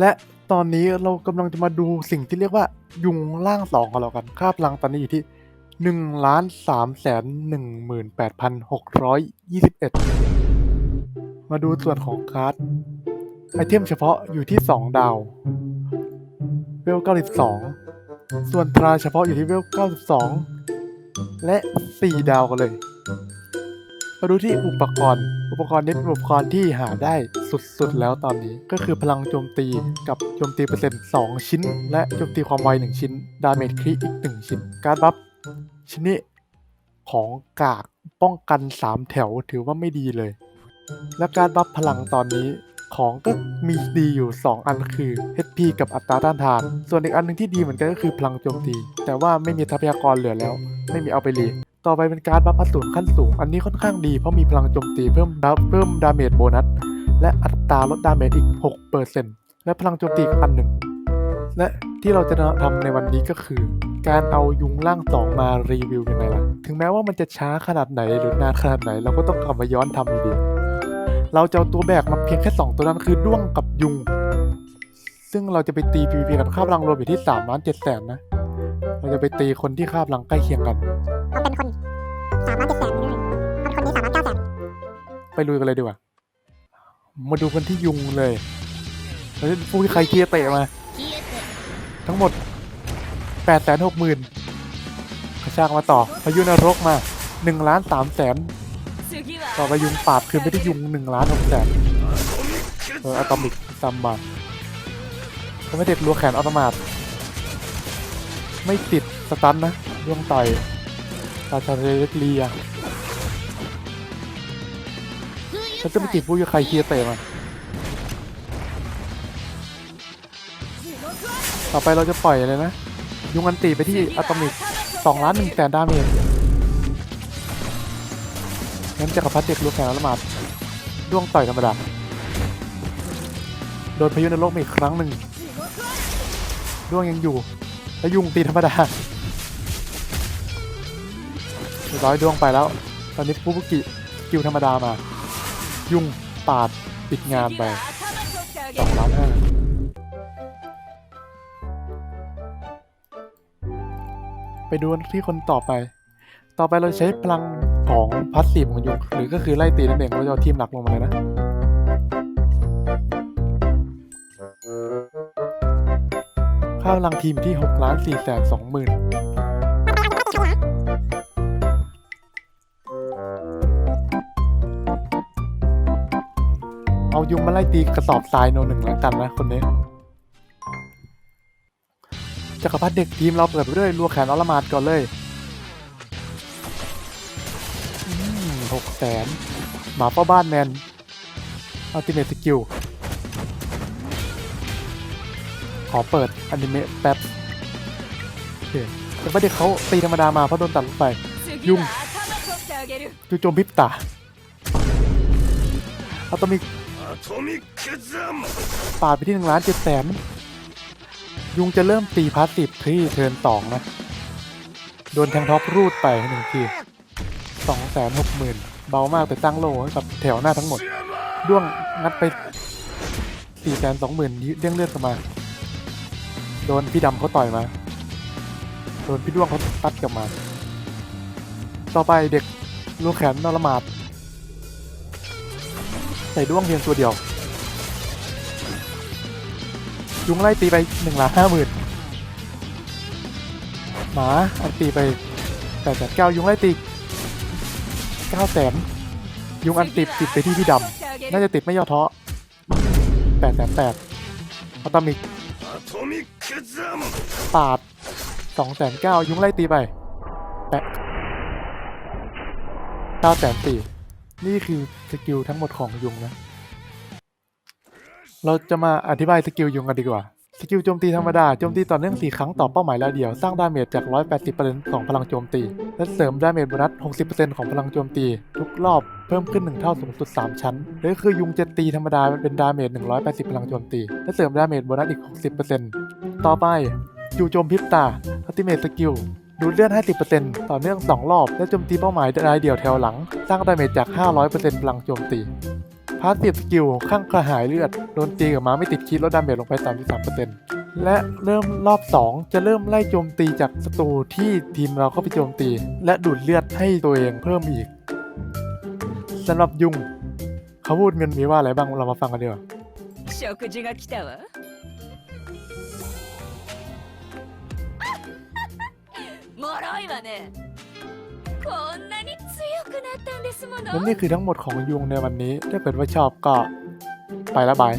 และตอนนี้เรากำลังจะมาดูสิ่งที่เรียกว่ายุงล่างสองของเรากัน ค่าพลังตอนนี้อยู่ที่หนึ่งล้านสามแสนหนึ่งหมื่นแปดพันหกร้อยยี่สิบเอ็ดมาดูส่วนของการ์ดไอเทมเฉพาะอยู่ที่สองดาวเวลเก้าสิบสองส่วนตราเฉพาะอยู่ที่เวลเก้าสิบสองและสี่ดาวกันเลย มาดูที่อุปกรณ์ อุปกรณ์นี้เป็นอุปกรณ์ที่หาได้สุดๆแล้วตอนนี้ ก็คือพลังโจมตีกับโจมตีเปอร์เซ็นต์2ชิ้น และโจมตีความไว1ชิ้น ดาเมจคริอีก 1 ชิ้น การบัฟชิ้นนี้ของกากป้องกัน 3 แถวถือว่าไม่ดีเลย และการบัฟพลังตอนนี้ของก็มีดีอยู่ 2 อันคือ HP กับอัตราต้านทาน ส่วนอีกอันหนึงที่ดีเหมือนกันก็คือพลังโจมตี แต่ว่าไม่มีทรัพยากรเหลือแล้ว ไม่มีเอาไปรี ต่อไปเป็นการดบัฟอสูรขั้นสูง อันนี้ค่อนข้างดีเพราะมีพลังโจมตีเพิ่มดับเพิ่มดาเมจโบนัส และอัตราลดดาเมจอีก 6%และพลังโจมตีอีกอันหนึ่ง และที่เราจะทำในวันนี้ก็คือ การเอายุงล่างสองมารีวิวยังไงล่ะ ถึงแม้ว่ามันจะช้าขนาดไหนหรือนานขนาดไหน เราก็ต้องกลับมาย้อนทำอยู่ดี เราจะเอาตัวแบกมาเพียงแค่ 2 ตัวนั้นคือด้วงกับยุง ซึ่งเราจะไปตี PVP กันค่าพลังรวมอยู่ที่3ล้าน7แสนนะ เราจะไปตีคนที่ค่าพลังใกล้เคียงกัน เอาเป็นคนสามล้านเจ็ดแสนนี่เลยเอาเป็นคนนี้สามล้านเก้าแสนไปลุยกันเลยดีกว่า มาดูกันที่ยุงเลยแล้วฟูใครเกียร์เตะมา ทั้งหมด8ปดแสนหกหมื่นกระชากมาต่อพายุนรกมา1ล้านสามแสนต่อไปยุงปราบคืนไปที่ยุง1ล้านหกแสนเอออะตอมิกซัมมาก็ไม่เด็ดรัวแขนออโตมาตไม่ติดสตันนะดวงต่อยตาชาเรเลียฉันจะไม่ติดผู้ยใครเคียเตะมาต่อไปเราจะปล่อยเลยนะ ยุงอันตีไปที่อะตอมิกสองล้านหนึ่งแสนดาเมจงั้นจักรพรรดิเด็กลูกแขนละหมาดด้วงต่อยธรรมดา โดนพายุนรกอีกครั้งหนึ่งด้วงยังอยู่ แล้วยุงตีธรรมดา ร้อยดวงไปแล้ว ตอนนี้ฟูบุกิกิลธรรมดามา ยุ่งปาดปิดงานไปสองล้านห้าไปดูที่คนต่อไป ต่อไปเราใช้พลังของพัสซีฟของยุงหรือก็คือไล่ตีนั่นเองเราจะเอาทีมหลักลงมาเลยนะค่าพลังทีมที่6ล้าน4แสน2หมื่น เอายุงมาไล่ตีกระสอบทรายโนหนึ่งแล้วกันนะคนนี้จักรพรรดิเด็กทีมเราเปิดเรื่อยรัวแขนอลมาดก่อนเลยหกแสนหมาป้าบ้านแมนอัลติเมทสกิลขอเปิดอนิเมะแป๊บโอเคแต่ว่าเด็กเขาตีธรรมดามาเพราะโดนตัดลงไป ยุ่งจู่โจมพิบตาเอาต้อมี ปาดไปที่หนึ่งล้านเจ็ดแสนยุงจะเริ่มตีพาสซีฟที่เทิร์นสองนะ โดนแทงท็อปรูดไปหนึ่งทีสองแสนหกหมื่นเบามากแต่ตั้งโลกับแถวหน้าทั้งหมด ด้วงงัดไปสี่แสนสองหมื่นเลี้ยงเลือดกลับมา โดนพี่ดำเขาต่อยมา โดนพี่ด้วงเขาตัดกลับมา ต่อไปเด็กลูกแขนนรมาด ใส่ด้วงเพียงตัวเดียว ยุงไล่ตีไปหนึ่งล้านห้าหมื่นมาอันตีไปแปดแสนเก้ายุงไล่ตีเก้าแสนยุงอันติดติดไปที่พี่ดำน่าจะติดไม่ย่อท้อแปดแสนแปดอัตมิกปาดสองแสนเก้ายุงไล่ตีไปแปดเก้าแสนสี่ นี่คือสกิลทั้งหมดของยุงนะ เราจะมาอธิบายสกิลยุงกันดีกว่า สกิลโจมตีธรรมดา โจมตีต่อเนื่อง 4 ครั้งต่อเป้าหมายแล้วเดียว สร้างดาเมจจาก 180%ของพลังโจมตี และเสริมดาเมจโบนัส 60%ของพลังโจมตี ทุกรอบเพิ่มขึ้น 1 เท่าสูงสุด 3 ชั้นหรือคือยุงจะตีธรรมดาเป็นดาเมจ 180 พลังโจมตี และเสริมดาเมจโบนัสอีก 60%ต่อไปจู่โจมพิบตาอัติเมทสกิล ดูดเลือด 50%ต่อเนื่อง 2 รอบ และโจมตีเป้าหมายรายเดี่ยวแถวหลัง สร้างดาเมจจาก 500%พลังโจมตี พาสซีฟสกิลข้างกระหายเลือด โดนตีกับม้าไม่ติดคิดลดดาเมจลงไป 33%และเริ่มรอบ 2 จะเริ่มไล่โจมตีจากศัตรูที่ทีมเราเข้าไปโจมตี และดูดเลือดให้ตัวเองเพิ่มอีกสำหรับยุงเขาพูดมันมีว่าอะไรบ้างเรามาฟังกันดีกว่า が来たわもろいわねこんなに強くなったんですもの และนี่คือทั้งหมดของยุงในวันนี้ ถ้าเกิดว่าชอบก็ไปละบาย